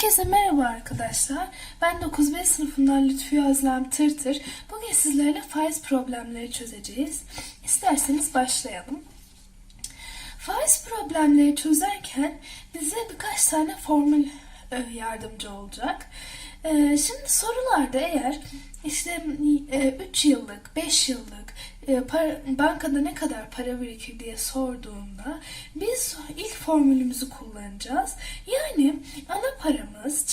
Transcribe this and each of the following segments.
Herkese merhaba arkadaşlar. Ben 9B sınıfından Lütfi Özlem Tırtır. Bugün sizlerle faiz problemleri çözeceğiz. İsterseniz başlayalım. Faiz problemleri çözerken bize birkaç tane formül e, yardımcı olacak. E, Şimdi sorularda eğer işte 3 yıllık, 5 yıllık e, para- bankada ne kadar para birikir diye sorduğunda biz ilk formülümüzü kullanacağız. Yani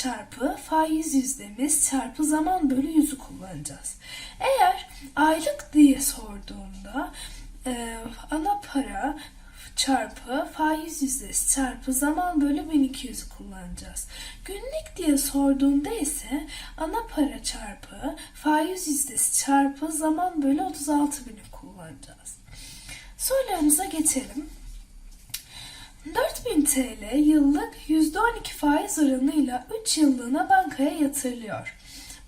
çarpı faiz yüzdemiz çarpı zaman bölü yüzü kullanacağız. Eğer aylık diye sorduğunda e, ana para çarpı faiz yüzdesi çarpı zaman bölü 1200'ü kullanacağız. Günlük diye sorduğunda ise ana para çarpı faiz yüzdesi çarpı zaman bölü 36.000'i kullanacağız. Sorularımıza geçelim. 4000 TL yıllık %12 faiz oranıyla 3 yıllığına bankaya yatırılıyor.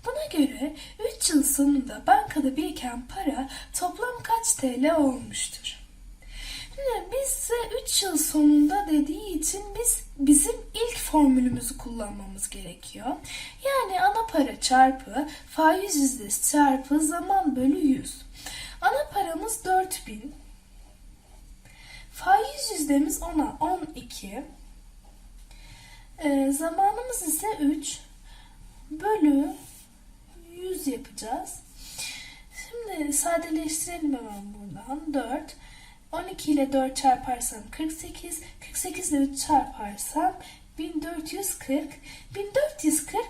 Buna göre 3 yıl sonunda bankada biriken para toplam kaç TL olmuştur? Şimdi biz 3 yıl sonunda dediği için biz bizim ilk formülümüzü kullanmamız gerekiyor. Yani ana para çarpı faiz yüzdesi çarpı zaman bölü 100. Ana paramız 4000. Faiz yüzdemiz ona 12. Ee, zamanımız ise 3 bölü 100 yapacağız. Şimdi sadeleştirelim hemen buradan. 4. 12 ile 4 çarparsam 48. 48 ile 3 çarparsam 1440. 1440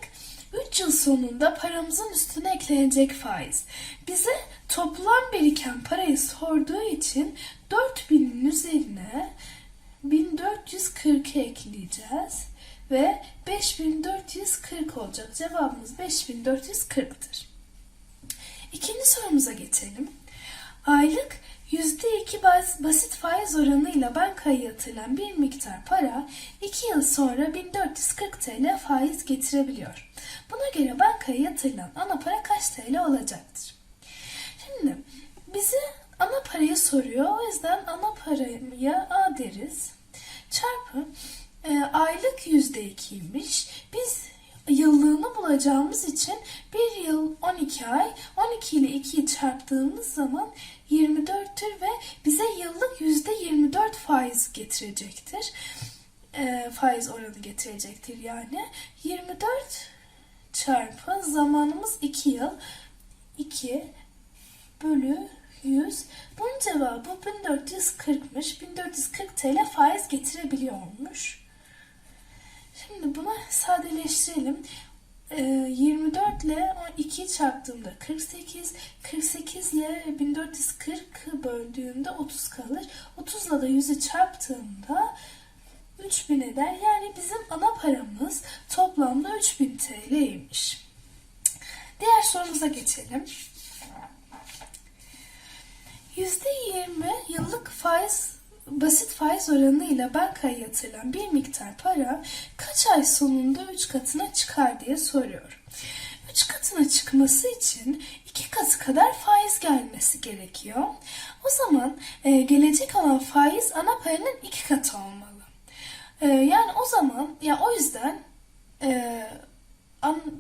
3 yıl sonunda paramızın üstüne eklenecek faiz. Bize toplam biriken parayı sorduğu için 4000'in üzerine 1440 ekleyeceğiz ve 5440 olacak. Cevabımız 5440'tır. İkinci sorumuza geçelim. Aylık %2 bas- basit faiz oranıyla bankaya yatırılan bir miktar para 2 yıl sonra 1440 TL faiz getirebiliyor. Buna göre bankaya yatırılan ana para kaç TL olacaktır? Bize ana parayı soruyor. O yüzden ana paraya A deriz. Çarpı e, aylık %2'ymiş. Biz yıllığını bulacağımız için bir yıl 12 ay 12 ile 2'yi çarptığımız zaman 24'tür ve bize yıllık %24 faiz getirecektir. E, faiz oranı getirecektir yani. 24 çarpı zamanımız 2 yıl 2 bölü 100. Bunun cevabı 1440'mış. 1440 TL faiz getirebiliyormuş. Şimdi bunu sadeleştirelim. Ee, 24 ile 2 çarptığımda 48, 48 ile 1440 böldüğümde 30 kalır. 30 ile de 100'ü çarptığımda 3000 eder. Yani bizim ana paramız toplamda 3000 TL'ymiş. Diğer sorumuza geçelim. %20 yıllık faiz basit faiz oranıyla bankaya yatırılan bir miktar para kaç ay sonunda 3 katına çıkar diye soruyor. 3 katına çıkması için 2 katı kadar faiz gelmesi gerekiyor. O zaman e, gelecek olan faiz ana paranın 2 katı olmalı. E, yani o zaman ya o yüzden e,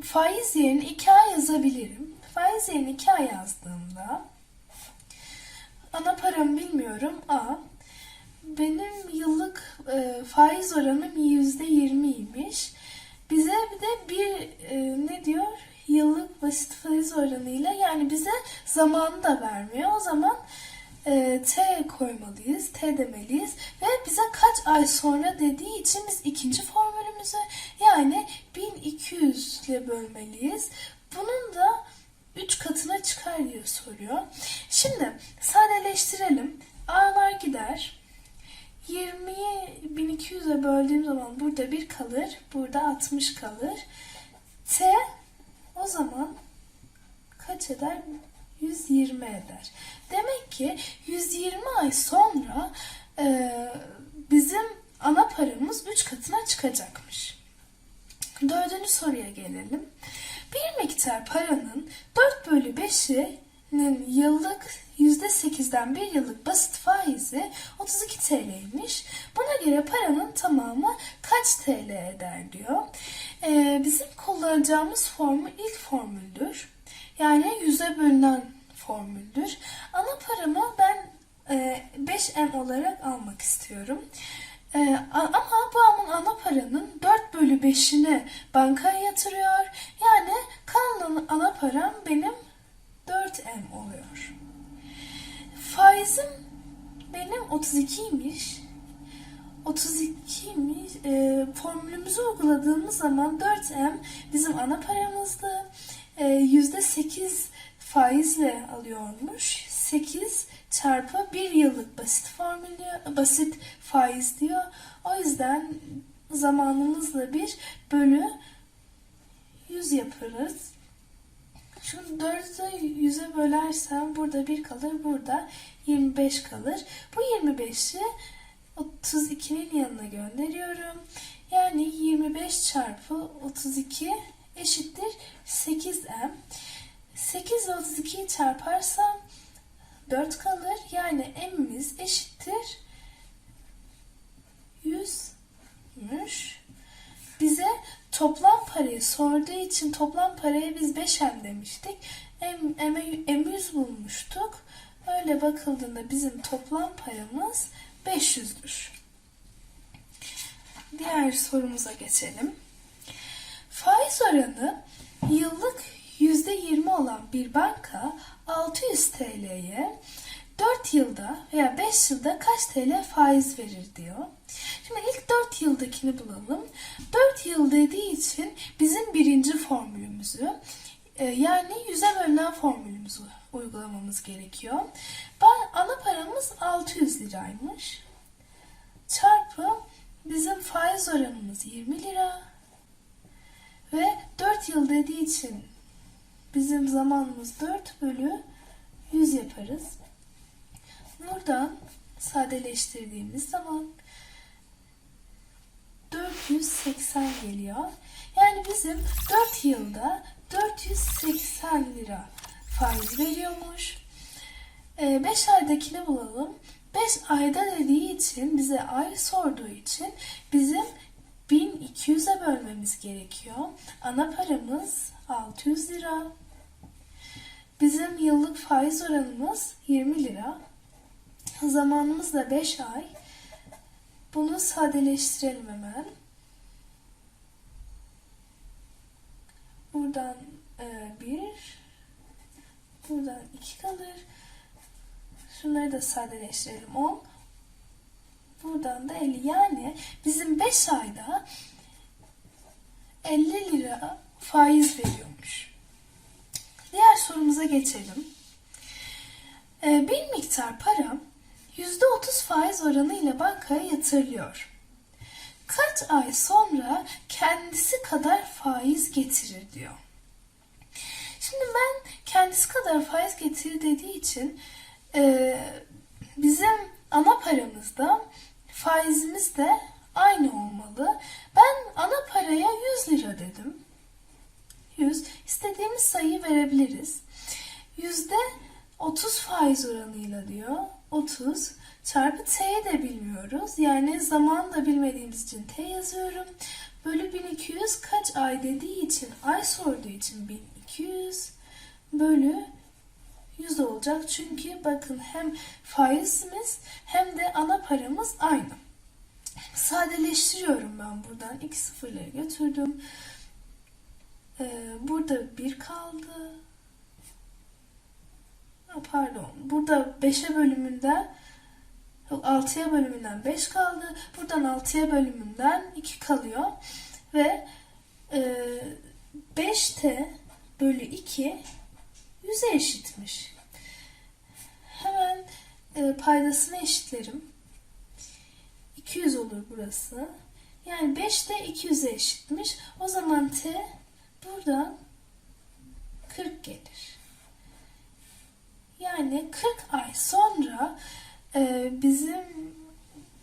faiz yerine 2A yazabilirim. Faiz yerine 2A yazdığımda ana param bilmiyorum A. Benim yıllık e, faiz oranım yüzde yirmiymiş. Bize bir de bir e, ne diyor? Yıllık basit faiz oranıyla yani bize zamanı da vermiyor. O zaman e, T koymalıyız, T demeliyiz ve bize kaç ay sonra dediği için biz ikinci formülümüzü yani 1200 ile bölmeliyiz. Bunun da 3 katına çıkar diye soruyor. Şimdi sadeleştirelim. A'lar gider. 20'yi 1200'e böldüğüm zaman burada 1 kalır. Burada 60 kalır. T o zaman kaç eder? 120 eder. Demek ki 120 ay sonra e, bizim ana paramız 3 katına çıkacakmış. Dördüncü soruya gelelim. Bir miktar paranın 4 bölü 5'inin yıllık %8'den bir yıllık basit faizi 32 TL'ymiş. Buna göre paranın tamamı kaç TL eder diyor. Ee, bizim kullanacağımız formül ilk formüldür. Yani yüze bölünen formüldür. Ana paramı ben e, 5M olarak almak istiyorum. E, a- ama babamın ana paranın 4 bölü 5'ini bankaya yatırıyor. Yani kalan ana param benim 4M oluyor. Faizim benim 32'ymiş. 32'ymiş. E, formülümüzü uyguladığımız zaman 4M bizim ana paramızdı. E, %8 faizle alıyormuş. 8 çarpı 1 yıllık basit formülü, basit faiz diyor. O yüzden zamanımızla bir bölü 100 yaparız. Şunu 4'ü 100'e bölersem burada 1 kalır, burada 25 kalır. Bu 25'i 32'nin yanına gönderiyorum. Yani 25 çarpı 32 eşittir 8m. 8 ile 32'yi çarparsam 4 kalır. Yani m'imiz eşittir 100'müş. Bize toplam parayı sorduğu için toplam paraya biz 5M demiştik. M, M, M100 bulmuştuk. Öyle bakıldığında bizim toplam paramız 500'dür. Diğer sorumuza geçelim. Faiz oranı yıllık %20 olan bir banka 600 TL'ye 4 yılda veya 5 yılda kaç TL faiz verir diyor. Şimdi ilk 4 yıldakini bulalım. 4 yıl dediği için bizim birinci formülümüzü e, yani yüze bölünen formülümüzü uygulamamız gerekiyor. Ana paramız 600 liraymış. Çarpı bizim faiz oranımız 20 lira. Ve 4 yıl dediği için bizim zamanımız 4 bölü 100 yaparız. Buradan sadeleştirdiğimiz zaman 480 geliyor. Yani bizim 4 yılda 480 lira faiz veriyormuş. 5 aydakini bulalım. 5 ayda dediği için bize ay sorduğu için bizim 1200'e bölmemiz gerekiyor. Ana paramız 600 lira. Bizim yıllık faiz oranımız 20 lira. Zamanımız da 5 ay. Bunu sadeleştirelim hemen. Buradan 1, buradan 2 kalır. Şunları da sadeleştirelim. 10. Buradan da 50. Yani bizim 5 ayda 50 lira faiz veriyormuş. Diğer sorumuza geçelim. Ee, bir miktar para %30 faiz oranıyla bankaya yatırılıyor. Kaç ay sonra kendisi kadar faiz getirir diyor. Şimdi ben kendisi kadar faiz getirir dediği için e, bizim ana paramızda faizimiz de aynı olmalı. Ben ana paraya 100 lira dedim. 100. İstediğimiz sayıyı verebiliriz. Yüzde 30 faiz oranıyla diyor. 30 çarpı t'yi de bilmiyoruz. Yani zaman da bilmediğimiz için t yazıyorum. Bölü 1200 kaç ay dediği için ay sorduğu için 1200 bölü 100 olacak. Çünkü bakın hem faizimiz hem de ana paramız aynı. Sadeleştiriyorum ben buradan. iki sıfırları götürdüm. Ee, burada 1 kaldı. Pardon. Burada 5'e bölümünden yok 6'ya bölümünden 5 kaldı. Buradan 6'ya bölümünden 2 kalıyor. Ve e, 5t bölü 2 100'e eşitmiş. Hemen e, paydasını eşitlerim. 200 olur burası. Yani 5 de 200'e eşitmiş. O zaman t buradan 40 gelir. Yani 40 ay sonra e, bizim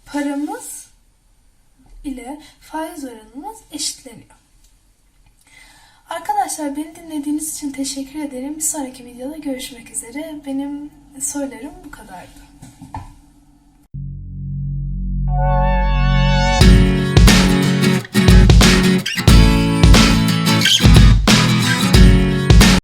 paramız ile faiz oranımız eşitleniyor. Arkadaşlar beni dinlediğiniz için teşekkür ederim. Bir sonraki videoda görüşmek üzere. Benim sorularım bu kadardı.